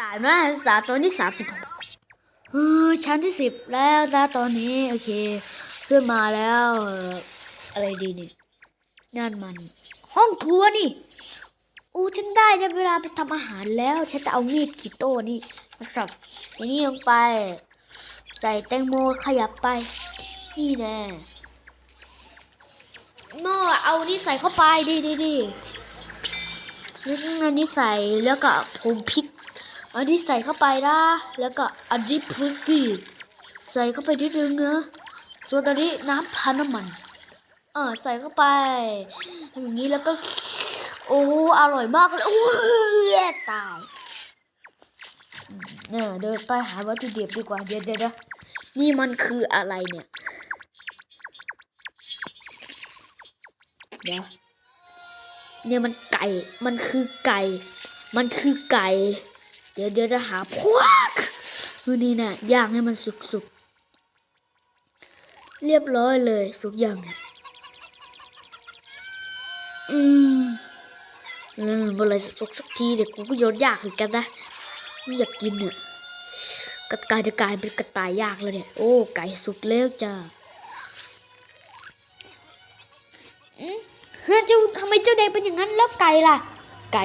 ตายนะสาตัวนี้สามสิบหกเออชั้นที่สิบแล้วนะตอนนี้ โอเค ขึ้นมาแล้วอะไรดีเนี่ยนั่นมัน ห้องครัวนี่อู้ฉันได้ในเวลาไปทำอาหารแล้วฉันจะเอามีดขีโต้นี่มาสับอันนี้ลงไป ใส่แตงโมขยับไป นี่แน่หม้อเอานี่ใส่เข้าไปดีดีดีแล้วอันนี้ใส่แล้วก็ผงพริก อันนี้ใส่เข้าไปนะ แล้วก็อันนี้พริกกี้ใส่เข้าไปนิดนึงนะ ส่วนตอนนี้น้ำพันน้ำมัน เออใส่เข้าไปอย่างนี้แล้วก็ โอ้อร่อยมากเลยโอ้ยตายเนี่ยเดินไปหาวัตถุดิบดีกว่าเดี๋ยวเดี๋ยวเดี๋ยวนี่มันคืออะไรเนี่ยเดี๋ยวเนี่ยมันไก่ มันคือไก่ มันคือไก่ เดี๋ยวเดี๋ยวจะหาพวกคือนี่นะย่างให้มันสุกๆ เรียบร้อยเลยสุกอย่างเนี่ยอืมอืมเมื่อไหรจะสุกสักทีเดี๋ยวกูก็โยนยากเหมือนกันนะไม่อยากกินเนี่ยกระต่ายจะกลายเป็นกระต่ายยากเลยเนี่ย โอ้ ไก่สุกแล้วจ้าอืมเฮ้ยเจ้าทำไมเจ้าแดงเป็นอย่างนั้นแล้วไก่ล่ะ ไก่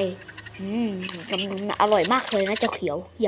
อืมมันอร่อยมากเลยนะเจ้าเขียวอยาก